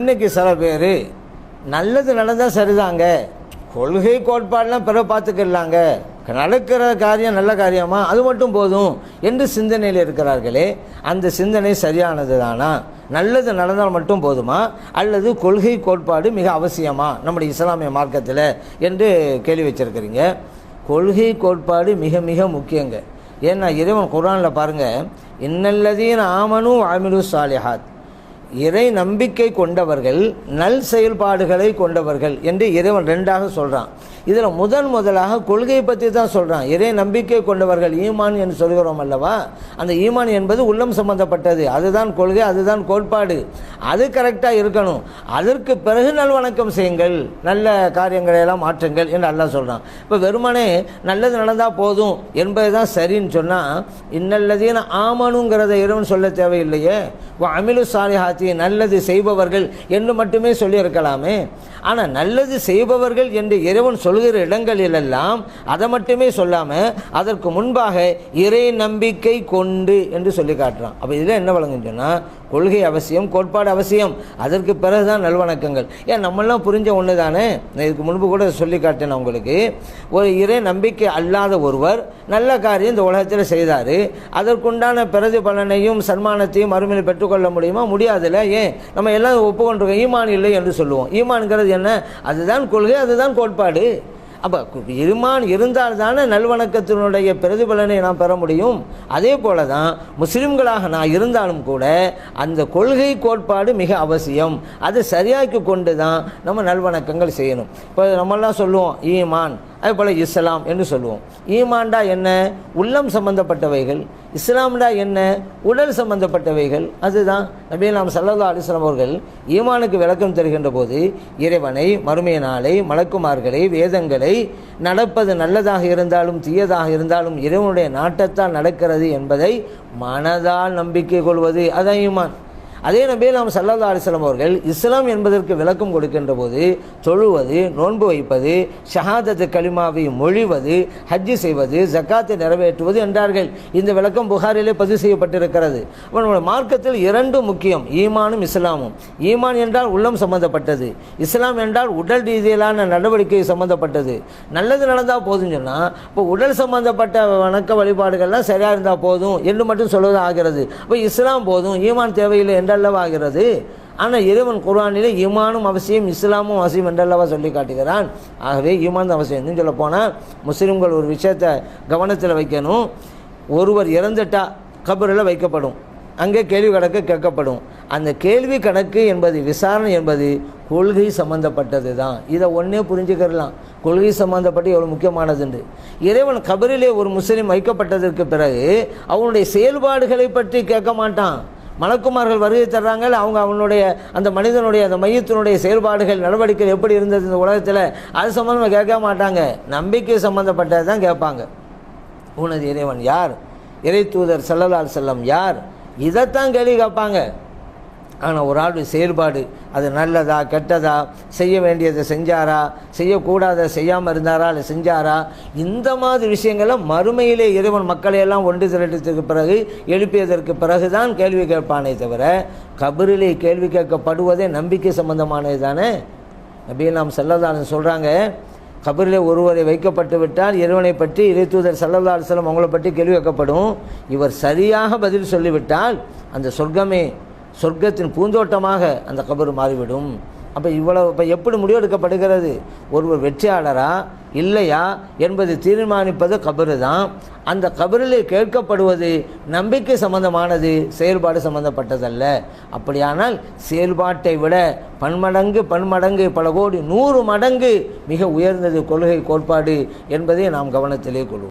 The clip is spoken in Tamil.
இன்னைக்கு சில பேர் நல்லது நடந்தால் சரிதாங்க. கொள்கை கோட்பாடெலாம் பிற பார்த்துக்கிடலாங்க நடக்கிற காரியம் நல்ல காரியமா? அது மட்டும் போதும் என்று சிந்தனையில் இருக்கிறார்களே. அந்த சிந்தனை சரியானது தானா நல்லது நடந்தால் மட்டும் போதுமா? அல்லது கொள்கை கோட்பாடு மிக அவசியமா? நம்முடைய இஸ்லாமிய மார்க்கத்தில் என்று கேள்வி வச்சிருக்கிறீங்க. கொள்கை கோட்பாடு மிக மிக முக்கியங்க. ஏன்னா இறைவன் குரானில் பாருங்கள் இன்னல்லதீன் ஆமனு ஆமிலு சாலிஹாத் இறை நம்பிக்கை கொண்டவர்கள் நல் செயல்பாடுகளை கொண்டவர்கள் என்று இறைவன் ரெண்டாக சொல்கிறான் இதில் முதன் முதலாக கொள்கையை பற்றி தான் சொல்கிறான் இறை நம்பிக்கை கொண்டவர்கள் ஈமான் என்று சொல்கிறோம் அல்லவா? அந்த ஈமான் என்பது உள்ளம் சம்பந்தப்பட்டது. அதுதான் கொள்கை அதுதான் கோட்பாடு. அது கரெக்டாக இருக்கணும். அதற்கு பிறகு நல்வணக்கம் செய்யுங்கள். நல்ல காரியங்களை எல்லாம் மாற்றுங்கள் என்று அல்லா சொல்கிறான் இப்போ வெறுமனே நல்லது நடந்தால் போதும் என்பது தான் சரின்னு சொன்னால் இன்னல்லதீன ஆமனுங்கிறத இறைவன் சொல்ல தேவையில்லையே. அமிலு சாலிஹாத்தி நல்லது செய்பவர்கள் என்று மட்டுமே சொல்லியிருக்கலாமே. ஆனால் நல்லது செய்பவர்கள் என்று இறைவன் சொல்கிற இடங்களிலெல்லாம் அதை மட்டுமே சொல்லாமல் அதற்கு முன்பாக இறை நம்பிக்கை கொண்டு என்று சொல்லி காட்டுறான். அப்போ இதில் என்ன வழங்குன்னு சொன்னால் கொள்கை அவசியம் கோட்பாடு அவசியம். அதற்கு பிறகு தான் நல்வணக்கங்கள். ஏன் நம்மளாம் புரிஞ்ச ஒன்று தானே நான் இதுக்கு முன்பு கூட சொல்லி காட்டினேன் உங்களுக்கு. ஒரு இறை நம்பிக்கை அல்லாத ஒருவர் நல்ல காரியம் இந்த உலகத்தில் செய்தார். அதற்குண்டான பிரதிபலனையும் சன்மானத்தையும் மறுமையில் பெற்றுக்கொள்ள முடியுமா? முடியாது முடியாதுல்ல ஏன்? நம்ம எல்லாம் ஒப்புக்கொண்டிருக்கோம் ஈமான் இல்லை என்று சொல்லுவோம். ஈமான்ங்கிறது என்ன? அதுதான் கொள்கை அதுதான் கோட்பாடு. அப்போ இருமான் இருந்தால் தானே நல்வணக்கத்தினுடைய பிரதிபலனை நாம் பெற முடியும். அதே போல தான் முஸ்லீம்களாக நான் இருந்தாலும் கூட அந்த கொள்கை கோட்பாடு மிக அவசியம். அதை சரியாக்கி கொண்டு தான் நம்ம நல்வணக்கங்கள் செய்யணும். இப்போ நம்மெல்லாம் சொல்லுவோம் ஈமான். அதே போல் இஸ்லாம் என்று சொல்லுவோம். ஈமான்டா என்ன? உள்ளம் சம்பந்தப்பட்டவைகள். இஸ்லாம்டா என்ன? உடல் சம்பந்தப்பட்டவைகள். அதுதான் நபீ நாம் சல்லா அலிஸ்லாம் அவர்கள் ஈமானுக்கு விளக்கம் தருகின்ற போது இறைவனை மறுமைய நாளை மலக்குமார்களை வேதங்களை நடப்பது நல்லதாக இருந்தாலும் தீயதாக இருந்தாலும் இறைவனுடைய நாட்டத்தால் நடக்கிறது என்பதை மனதால் நம்பிக்கை கொள்வது. அதான் ஈமான். அதே நபியில் நாம் சல்லா அலிஸ்லாம் அவர்கள் இஸ்லாம் என்பதற்கு விளக்கம் கொடுக்கின்ற போது தொழுவது நோன்பு வைப்பது ஷஹாதத்து கலிமாவை மொழிவது ஹஜ்ஜி செய்வது ஜக்காத்தை நிறைவேற்றுவது என்றார்கள். இந்த விளக்கம் புகாரிலே பதிவு செய்யப்பட்டிருக்கிறது. நம்முடைய மார்க்கத்தில் இரண்டும் முக்கியம் ஈமானும் இஸ்லாமும். ஈமான் என்றால் உள்ளம் சம்பந்தப்பட்டது. இஸ்லாம் என்றால் உடல் ரீதியிலான நடவடிக்கை சம்பந்தப்பட்டது. நல்லது நடந்தால் போதும் சொன்னால் இப்போ உடல் சம்பந்தப்பட்ட வணக்க வழிபாடுகள்லாம் சரியாக இருந்தால் போதும் என்று மட்டும் சொல்வது ஆகிறது. இப்போ இஸ்லாம் போதும் ஈமான் தேவையில்லை என்று ஆகிறது ஆனால் இறைவன் குர்ஆனிலே ஈமானும் அவசியம் இஸ்லாமும் அவசியம் என்றல்லவா சொல்லி காட்டுகிறான். ஆகவே ஈமான் தான் அவசியம் இன்னும் சொல்ல போனால் முஸ்லீம்கள் ஒரு விஷயத்தை கவனத்தில் வைக்கணும். ஒருவர் இறந்துட்டா கபரில் வைக்கப்படும். அங்கே கேள்வி கணக்கு கேட்கப்படும். அந்த கேள்வி கணக்கு என்பது விசாரணை என்பது கொள்கை சம்பந்தப்பட்டது தான். இதை ஒன்றே புரிஞ்சுக்கிறலாம். கொள்கை சம்பந்தப்பட்டு எவ்வளோ முக்கியமானதுண்டு. இறைவன் கபரிலே ஒரு முஸ்லீம் வைக்கப்பட்டதற்கு பிறகு அவனுடைய செயல்பாடுகளை பற்றி கேட்க மாட்டான். மலக்குமார்கள் வருகை தர்றாங்க. அவங்க அவனுடைய அந்த மனிதனுடைய அந்த மையத்தினுடைய செயல்பாடுகள் நடவடிக்கைகள் எப்படி இருந்தது இந்த உலகத்தில் அது சம்மந்தமாக கேட்க மாட்டாங்க. நம்பிக்கை சம்மந்தப்பட்டது தான் கேட்பாங்க. உனது இறைவன் யார்? இறை தூதர் செல்லலால் செல்லம் யார்? இதைத்தான் கேள்வி கேட்பாங்க. ஆனால் ஒரு ஆளுடைய செயல்பாடு அது நல்லதா கெட்டதா செய்ய வேண்டியதை செஞ்சாரா செய்யக்கூடாத செய்யாமல் இருந்தாரா இல்லை செஞ்சாரா? இந்த மாதிரி விஷயங்களை மறுமையிலே இறைவன் மக்களையெல்லாம் ஒன்று திரட்டத்துக்கு பிறகு எழுப்பியதற்கு பிறகு தான் கேள்வி கேட்பானே தவிர கபரிலே கேள்வி கேட்கப்படுவதே நம்பிக்கை சம்பந்தமானது தானே? அப்படியே நாம் செல்லதான்னு சொல்கிறாங்க கபரிலே ஒருவரை வைக்கப்பட்டு விட்டால் இறைவனை பற்றி இறைத்தூதர் சல்லல்லா அலுவலம் அவங்கள பற்றி கேள்வி வைக்கப்படும் இவர் சரியாக பதில் சொல்லிவிட்டால் அந்த சொர்க்கமே சொர்க்கத்தின் பூந்தோட்டமாக அந்த கபர் மாறிவிடும். அப்போ இவ்வளவு இப்போ எப்படி முடிவெடுக்கப்படுகிறது? ஒருவர் வெற்றியாளரா? இல்லையா? என்பதை தீர்மானிப்பது கபரு தான் அந்த கபரில் கேட்கப்படுவது நம்பிக்கை சம்பந்தமானது செயல்பாடு சம்பந்தப்பட்டதல்ல. அப்படியானால் செயல்பாட்டை விட பன்மடங்கு பன்மடங்கு பல கோடி நூறு மடங்கு மிக உயர்ந்தது கொள்கை கோட்பாடு என்பதை நாம் கவனத்திலே கொள்வோம்.